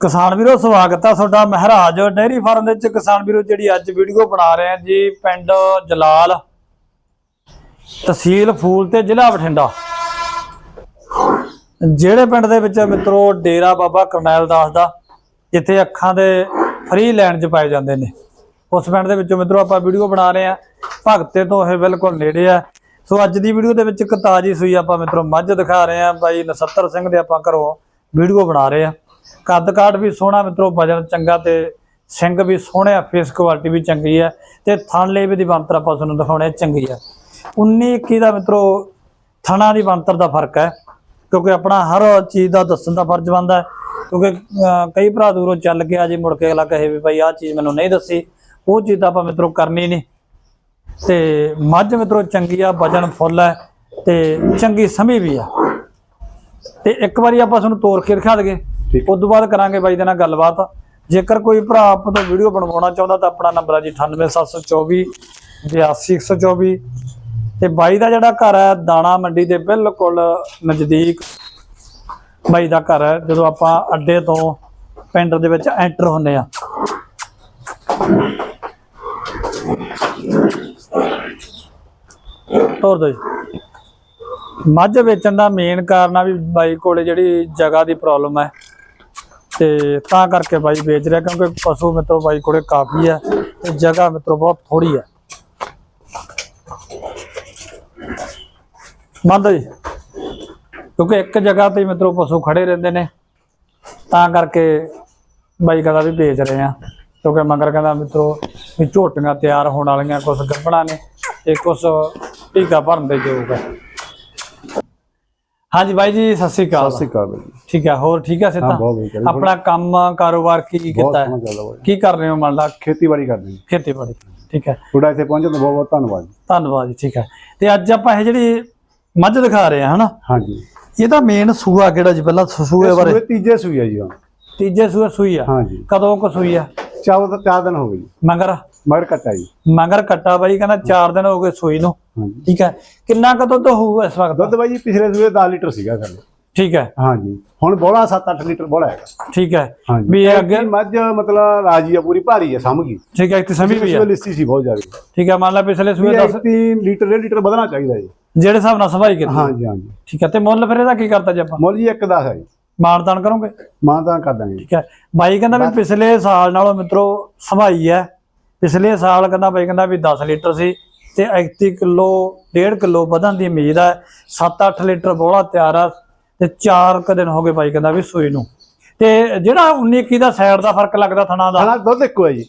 ਕਿਸਾਨ ਵੀਰੋ, ਸਵਾਗਤ ਆ ਤੁਹਾਡਾ ਮਹਾਰਾਜ ਡੇਅਰੀ ਫਾਰਮ ਦੇ ਵਿੱਚ। ਕਿਸਾਨ ਵੀਰੋ, ਜਿਹੜੀ ਅੱਜ ਵੀਡੀਓ ਬਣਾ ਰਹੇ ਆ ਜੀ, ਪਿੰਡ ਜਲਾਲ ਤਹਿਸੀਲ ਫੂਲ ਤੇ ਜ਼ਿਲ੍ਹਾ ਬਠਿੰਡਾ। ਜਿਹੜੇ ਪਿੰਡ ਦੇ ਵਿੱਚ ਮਿੱਤਰੋ, ਡੇਰਾ ਬਾਬਾ ਕਰਨੈਲ ਦਾਸ ਦਾ, ਜਿੱਥੇ ਅੱਖਾਂ ਦੇ ਫ੍ਰੀ ਲੈਣ ਚ ਪਾਏ ਜਾਂਦੇ ਨੇ। ਉਸ ਪਿੰਡ ਦੇ ਵਿੱਚੋਂ ਮਿੱਤਰੋ, ਆਪਾਂ ਵੀਡੀਓ ਬਣਾ ਰਹੇ ਆ। ਭਗਤੇ ਤੋਂ ਇਹ ਬਿਲਕੁਲ ਨੇੜੇ ਆ। ਸੋ ਅੱਜ ਦੀ ਵੀਡੀਓ ਦੇ ਵਿੱਚ ਇੱਕ ਤਾਜੀ ਸੂਈ ਆਪਾਂ ਮਿੱਤਰੋ, ਮੱਝ ਦਿਖਾ ਰਹੇ ਆ। ਬਾਈ ਨਸੱਤਰ ਸਿੰਘ ਦੇ ਆਪਾਂ ਘਰੋਂ ਵੀਡੀਓ ਬਣਾ ਰਹੇ ਆ। ਕੱਦ ਕਾਠ ਵੀ ਸੋਹਣਾ ਮਿੱਤਰੋ, ਵਜਨ ਚੰਗਾ ਤੇ ਸਿੰਘ ਵੀ ਸੋਹਣੇ ਆ ਫੇਸ ਕੁਆਲਿਟੀ ਵੀ ਚੰਗੀ ਹੈ ਤੇ ਥਣ ਲੇਵੇ ਦੀ ਬਣਤਰ ਆਪਾਂ ਤੁਹਾਨੂੰ ਦਿਖਾਉਣੇ ਚੰਗੀ ਆ। 19 21 ਦਾ ਮਿੱਤਰੋ, ਥਣਾ ਦੀ ਬਣਤਰ ਦਾ ਫ਼ਰਕ ਹੈ, ਕਿਉਂਕਿ ਆਪਣਾ ਹਰ ਚੀਜ਼ ਦਾ ਦੱਸਣ ਦਾ ਫਰਜ਼ ਬਣਦਾ ਕਿਉਂਕਿ ਕਈ ਭਰਾ ਦੂਰੋਂ ਚੱਲ ਕੇ ਆ ਜੇ, ਮੁੜ ਕੇ ਅਗਲਾ ਕਹੇ ਵੀ ਭਾਈ ਆਹ ਚੀਜ਼ ਮੈਨੂੰ ਨਹੀਂ ਦੱਸੀ, ਉਹ ਚੀਜ਼ ਤਾਂ ਆਪਾਂ ਮਿੱਤਰੋ ਕਰਨੀ ਨਹੀਂ। ਤੇ ਮੱਝ ਮਿੱਤਰੋ ਚੰਗੀ ਆ, ਵਜਨ ਫੁੱਲ ਹੈ ਤੇ ਚੰਗੀ ਸਮੀ ਵੀ ਆ। ਤੇ ਇੱਕ ਵਾਰੀ ਆਪਾਂ ਤੁਹਾਨੂੰ ਤੋਰ ਕੇ ਦਿਖਾ ਦਗੇ ਉਸ ਤੋਂ ਬਾਅਦ ਕਰਾਂਗੇ ਬਾਈ ਦੇ ਨਾਲ ਗੱਲਬਾਤ। ਜੇਕਰ ਕੋਈ ਭਰਾ ਆਪ ਤੋਂ ਵੀਡੀਓ ਬਣਵਾਉਣਾ ਚਾਹੁੰਦਾ ਤਾਂ ਆਪਣਾ ਨੰਬਰ ਹੈ ਜੀ 98724 82124 ਤੇ ਬਾਈ ਦਾ ਜਿਹੜਾ ਘਰ ਹੈ ਦਾਣਾ ਮੰਡੀ ਦੇ ਬਿਲਕੁਲ ਨਜ਼ਦੀਕ ਬਾਈ ਦਾ ਘਰ ਹੈ ਜਦੋਂ ਆਪਾਂ ਅੱਡੇ ਤੋਂ ਪਿੰਡ ਦੇ ਵਿੱਚ ਐਂਟਰ ਹੁੰਨੇ ਆ। ਤੋਰ ਦੋ ਜੀ। ਮੱਝ ਵੇਚਣ ਦਾ ਮੇਨ ਕਾਰਨ ਆ ਵੀ ਬਾਈ ਕੋਲੇ ਜਿਹੜੀ ਜਗ੍ਹਾ ਦੀ ਪ੍ਰੋਬਲਮ ਹੈ ਤੇ ਤਾਂ ਕਰਕੇ ਬਾਈ ਵੇਚ ਰਿਹਾ, ਕਿਉਂਕਿ ਪਸ਼ੂ ਮਿੱਤਰੋ ਬਾਈ ਕੋਲੇ ਕਾਫੀ ਹੈ ਤੇ ਜਗ੍ਹਾ ਮਿੱਤਰੋ ਬਹੁਤ ਥੋੜੀ ਹੈ। ਮੰਦ ਜੀ। ਕਿਉਂਕਿ ਇੱਕ ਜਗ੍ਹਾ ਤੇ ਹੀ ਮਿੱਤਰੋ ਪਸ਼ੂ ਖੜੇ ਰਹਿੰਦੇ ਨੇ, ਤਾਂ ਕਰਕੇ ਬਾਈ ਕਹਿੰਦਾ ਵੀ ਵੇਚ ਰਹੇ ਆ ਕਿਉਂਕਿ ਮਗਰ ਕਹਿੰਦਾ ਮਿੱਤਰੋ ਵੀ ਝੋਟੀਆਂ ਤਿਆਰ ਹੋਣ ਵਾਲੀਆਂ ਕੁਝ ਗੱਭਣਾ ਨੇ ਤੇ ਕੁਝ ਟੀਕਾ ਭਰਨ ਦੇ ਯੋਗ ਹੈ। ਹਾਂਜੀ ਬਾਈ ਜੀ ਸਤਿ ਸ਼੍ਰੀ ਅਕਾਲ। ਸਤਿ ਸ਼੍ਰੀ ਅਕਾਲ ਬਾਈ ਠੀਕ ਹੈ ਹੋਰ ਠੀਕ ਹੈ ਹਾਂ ਸਿੱਧਾ? ਬਹੁਤ ਵਧੀਆ ਜੀ। ਆਪਣਾ ਕੰਮ ਕਾਰੋਬਾਰ ਕੀ ਬਹੁਤ ਕੀਤਾ ਹੈ? ਸੋਹਣਾ ਚੱਲਦਾ ਬਾਈ ਕੀ ਕਰ ਰਹੇ ਹੋ ਮੰਨ ਲਾ? ਖੇਤੀਬਾੜੀ ਕਰਦੇ ਹਾਂ ਖੇਤੀਬਾੜੀ ਠੀਕ ਹੈ। ਤੁਹਾਡਾ ਇੱਥੇ ਪਹੁੰਚਣ ਦਾ ਬਹੁਤ ਬਹੁਤ ਧੰਨਵਾਦ ਜੀ। ਧੰਨਵਾਦ ਜੀ ਠੀਕ ਹੈ। ਤੇ ਅੱਜ ਆਪਾਂ ਇਹ ਜਿਹੜੀ ਮੱਝ ਦਿਖਾ ਰਹੇ ਹਾਂ ਹਨਾ? ਹਾਂਜੀ। ਇਹਦਾ ਮੇਨ ਸੂਆ ਕਿਹੜਾ ਜੀ? ਪਹਿਲਾਂ ਸੂਏ ਬਾਰੇ ਸੂਏ ਤੀਜੇ ਸੂਈ ਆ ਜੀ ਹੁਣ। ਤੀਜੇ ਸੂਏ ਸੂਈ ਆ? ਹਾਂਜੀ। ਕਦੋਂ ਕੁ ਸੂਈ ਆ? ਚਾਰ ਤਾਂ ਚਾਰ ਦਿਨ ਹੋ ਗਏ ਜੀ। ਮਗਰ? ਮਗਰ ਕੱਟਾ ਜੀ। ਮਗਰ ਕੱਟਾ ਬਾਈ ਕਹਿੰਦਾ 4 ਦਿਨ ਹੋ ਗਏ ਸੂਈ ਨੂੰ। ਠੀਕ ਹੈ। ਕਿੰਨਾ ਕਦੋਂ ਤੋਂ ਹੋਊ ਇਸ ਵਕਤ? ਦੁੱਧ ਬਾਈ ਜੀ ਪਿਛਲੇ ਸੂਏ 10 ਲੀਟਰ ਸੀਗਾ ਸਾਡੇ ਠੀਕ ਹੈ। ਹਾਂਜੀ। ਹੁਣ ਬੋਲਾ 7-8 ਲੀਟਰ ਬੋਲਾ ਹੈਗਾ। ਠੀਕ ਹੈ। ਵੀ ਇਹ ਅੱਗੇ ਮੱਝ ਮਤਲਬ ਰਾਜੀ ਆ ਪੂਰੀ ਭਾਰੀ ਆ ਸਮਝੀ ਠੀਕ ਹੈ ਇੱਕ ਸਮੀ ਵੀ ਆ। ਲਿਸਤੀ ਸੀ ਬਹੁਤ ਜ਼ਿਆਦਾ। ਠੀਕ ਹੈ ਮੰਨ ਲਾ ਪਿਛਲੇ ਸੂਏ 10 10 ਲੀਟਰ ਡੇਢ ਲੀਟਰ ਵਧਣਾ ਚਾਹੀਦਾ ਜੀ। ਜਿਹੜੇ ਹਿਸਾਬ ਨਾਲ ਸਫ਼ਾਈ ਕੀਤੀ। ਹਾਂਜੀ ਹਾਂਜੀ। ਠੀਕ ਹੈ ਤੇ ਮੁੱਲ ਫਿਰ ਇਹਦਾ ਕੀ ਕਰਤਾ ਜੀ ਆਪਾਂ? ਮੁੱਲ ਜੀ ਇੱਕ ਦਸ ਹੈ ਜੀ। ਮਾਨਤਾਨ ਕਰੋਗੇ? ਮਾਂ ਤਾਂ ਕਰ ਦਾਂਗੇ। ਠੀਕ ਹੈ। ਬਾਈ ਕਹਿੰਦਾ ਵੀ ਪਿਛਲੇ ਸਾਲ ਨਾਲੋਂ ਮਿੱਤਰੋ ਸਭਾਈ ਹੈ। ਪਿਛਲੇ ਸਾਲ ਕਹਿੰਦਾ ਬਾਈ ਕਹਿੰਦਾ ਵੀ 10 ਲੀਟਰ ਸੀ। ਤੇ 31 ਕਿਲੋ 1.5 ਕਿਲੋ ਵਧਣ ਦੀ ਉਮੀਦ ਹੈ 7-8 ਲੀਟਰ ਬੋਲਾ ਤਿਆਰ ਆ ਤੇ 4 ਕ ਦਿਨ ਹੋ ਗਏ ਬਾਈ ਕਹਿੰਦਾ ਵੀ ਸੂਈ ਨੂੰ। ਤੇ ਜਿਹੜਾ 19 21 ਦਾ ਸਾਈਡ ਦਾ ਫ਼ਰਕ ਲੱਗਦਾ ਥਣਾ ਦਾ? ਥਣਾ ਦੁੱਧ ਇੱਕੋ ਹੈ ਜੀ।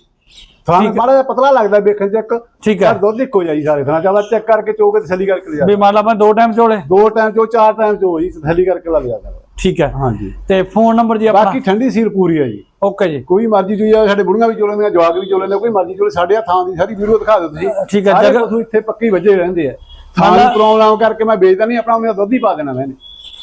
ਥਣਾ ਮਾੜਾ ਜਿਹਾ ਪਤਲਾ ਲੱਗਦਾ ਵੇਖਣ ਚ ਇੱਕ। ਠੀਕ ਹੈ ਦੁੱਧ ਇੱਕੋ ਜਿਹਾ ਜੀ ਸਾਰੇ ਥਣਾ ਚਾਹਦਾ ਚੈੱਕ ਕਰਕੇ ਚੋ ਕੇ ਤਸੱਲੀ ਕਰਕੇ ਲਿਆ ਵੀ ਮੰਨ ਲਾ ਮੈਂ ਦੋ ਟਾਈਮ ਚੋਲੇ। ਦੋ ਟਾਈਮ ਚੋ ਚਾਰ ਟਾਈਮ ਚੋ ਜੀ ਤਸੱਲੀ ਕਰਕੇ ਲੱਗ ਜਾਂਦਾ ਠੀਕ ਹੈ। ਹਾਂਜੀ। ਤੇ ਫੋਨ ਨੰਬਰ ਜੀ ਆਪਣਾ? ਬਾਕੀ ਠੰਡੀ ਸੀਲ ਪੂਰੀ ਹੈ ਜੀ। ਓਕੇ ਜੀ। ਕੋਈ ਮਰਜ਼ੀ ਚੋਈ ਆ ਸਾਡੇ ਬੁੜੀਆਂ ਵੀ ਚੋ ਲੈਂਦੀਆਂ ਜਵਾਕ ਵੀ ਚੋ ਲੈਂਦੇ ਕੋਈ ਮਰਜ਼ੀ ਚੋਲੇ ਸਾਡੇ ਆ ਥਾਂ ਦੀ ਸਾਰੀ ਵੀਡੀਓ ਦਿਖਾ ਦਿਓ ਤੁਸੀਂ। ਠੀਕ ਹੈ, ਸਾਰੇ ਜਗ੍ਹਾ- ਪਸ਼ੂ ਇੱਥੇ ਪੱਕੀ ਵੱਜੇ ਰਹਿੰਦੇ ਆ। ਥਾਂ ਦੀ ਪ੍ਰੋਬਲਮ ਕਰਕੇ ਮੈਂ ਵੇਚਦਾ ਨਹੀਂ ਆਪਣਾ ਉਹਨੇ ਦੁੱਧ ਹੀ ਪਾ ਦੇਣਾ ਮੈਨੇ।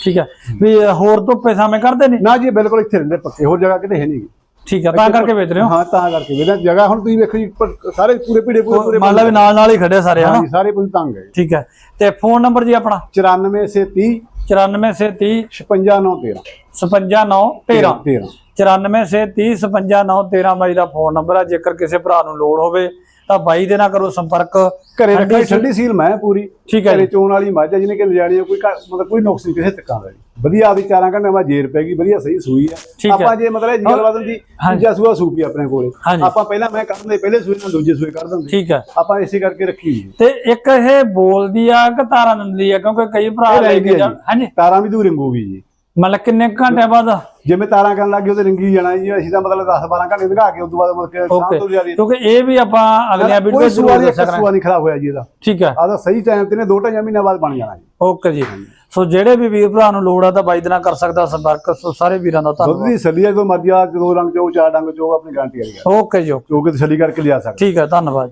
ਠੀਕ ਹੈ। ਵੀ ਹੋਰ ਤੋਂ ਪੈਸਾ ਮੈਂ ਕਰਦੇ ਨੇ ਨਾ ਜੀ ਬਿਲਕੁਲ ਇੱਥੇ ਰਹਿੰਦੇ ਪੱਕੇ ਹੋਰ ਜਗ੍ਹਾ ਕਿਤੇ ਹੈ ਨਹੀਂ ਠੀਕ ਹੈ ਤਾਂ ਕਰਕੇ ਵੇਚ ਰਹੇ ਹੋ? ਹਾਂ ਤਾਂ ਕਰਕੇ ਵੇਚਦਾ ਜਗ੍ਹਾ ਹੁਣ ਤੁਸੀਂ ਵੇਖੋ ਜੀ ਸਾਰੇ ਪੂਰੇ ਪੀੜੇ ਪੂਰੇ ਪੂਰੇ ਮੰਨ ਲਾ ਵੀ ਨਾਲ ਨਾਲ ਹੀ ਖੜੇ ਸਾਰੇ ਹਾਂਜੀ ਸਾਰੇ ਪਸ਼ੂ ਤੰਗ ਹੈ। ਠੀਕ ਹੈ। ਤੇ ਫੋਨ ਨੰਬਰ ਜੀ ਆਪਣਾ? 94 ਸੇ 30 94 ਸੇ 30 56 9 13 56 9 13 13 94 ਸੇ 30 56 9 13 ਬਾਈ ਦਾ ਫੋਨ ਨੰਬਰ ਹੈ ਜੇਕਰ ਕਿਸੇ ਭਰਾ ਨੂੰ ਲੋੜ ਹੋਵੇ ਤਾਂ ਬਾਈ ਦੇ ਨਾਲ ਕਰੋ ਸੰਪਰਕ। ਘਰੇ ਰੱਖੀ ਠੰਡੀ ਸੀਲ ਮੈਂ ਪੂਰੀ। ਠੀਕ ਹੈ ਘਰੇ ਜੀ। ਚੋਣ ਵਾਲੀ ਮੱਝ ਹੈ ਜਿਹਨੇ ਕਿ ਲਿਜਾਣੀ ਹੈ, ਕੋਈ ਮਤਲਬ ਕੋਈ ਨੁਕਸ ਨਹੀਂ ਕਿਸੇ ਤੱਕਾਂ ਦਾ ਜੀ। ਵਧੀਆ ਆਦੀ ਚਾਰਾਂ ਘੰਟੇ ਮੈਂ ਜੇਰ ਪੈ ਗਈ ਵਧੀਆ ਸਹੀ ਸੂਈ ਹੈ। ਹੈ। ਆਪਾਂ ਜੇ ਮਤਲਬ ਜੀਵਨ ਵਾਦਨ ਦੀ। ਦੂਜਾ ਸੂਆ ਸੂਪੀ ਆਪਣੇ ਕੋਲੇ। ਆਪਾਂ ਪਹਿਲਾਂ ਮੈਂ ਕੱਢਦੇ ਪਹਿਲੇ ਸੂਏ ਨਾਲ ਦੂਜੇ ਸੂਏ ਕੱਢ ਦਿੰਦੇ। ਠੀਕ ਹੈ। ਆਪਾਂ ਇਸੇ ਕਰਕੇ ਰੱਖੀ ਹੋਈ ਹੈ। ਤੇ ਇੱਕ ਇਹ ਬੋਲਦੀ ਆ ਕਿ ਤਾਰਾ ਦਿੰਦੀ ਆ ਕਿਉਂਕਿ ਕਈ ਭਰਾ ਲੈ ਕੇ ਆ ਜਾ ਜੀ। ਹਾਂਜੀ। ਤਾਰਾਂ ਵੀ ਦੂਰ ਰੰਗੂਗੀ ਜੀ। ਮਤਲਬ ਕਿੰਨੇ ਕੁ ਘੰਟਿਆਂ ਬਾਅਦ ਜਿਵੇਂ ਤਾਰਾਂ ਕਰਨ ਲੱਗੀ ਉਹਦੇ ਰੰਗੀ ਜਾਣਾ ਜੀ ਅਸੀਂ ਤਾਂ ਮਤਲਬ 10 12 ਘੰਟੇ ਦਿਖਾ ਕੇ ਉਸ ਤੋਂ ਬਾਅਦ ਮੁੜ ਕੇ ਸ਼ਾਮ ਤੋਂ ਜ਼ਿਆਦਾ ਕਿਉਂਕਿ ਇਹ ਵੀ ਆਪਾਂ ਅਗਲੀਆਂ ਵੀਡੀਓ ਕੋਈ ਚ ਸੂਆ ਜ਼ਰੂਰ ਇੱਕ ਕਰਾਂਗੇ। ਸੂਆ ਨਹੀਂ ਖਰਾਬ ਹੋਇਆ ਜੀ ਇਹਦਾ। ਠੀਕ ਹੈ। ਆਦਾ ਸਹੀ ਟਾਈਮ ਤੇ ਨੇ ਦੋ ਢਾਈ ਮਹੀਨਿਆਂ ਬਾਅਦ ਬਣ ਜਾਣਾ ਜੀ। ਓਕੇ ਜੀ। ਸੋ ਜਿਹੜੇ ਵੀ ਵੀਰ ਭਰਾ ਨੂੰ ਲੋੜ ਆ ਤਾਂ ਬਾਈ ਦੇ ਨਾਲ ਕਰ ਸਕਦਾ ਸੰਪਰਕ। ਸੋ ਸਾਰੇ ਵੀਰਾਂ ਦਾ ਦੁੱਧ ਧੰਨਵਾਦ। ਦੀ ਸੱਲੀ ਆ ਮਰਜ਼ੀ ਆ ਦੋ ਰੰਗ ਚੋ ਚਾਰ ਡੰਗ ਚੋ ਆਪਣੀ ਗਾਰੰਟੀ ਆ ਜੀ। ਓਕੇ ਜੀ ਓਕੇ ਜੋ ਕਿ ਤਸੱਲੀ ਕਰਕੇ ਲਿਆ ਸਕਦੇ। ਠੀਕ ਹੈ ਧੰਨਵਾਦ।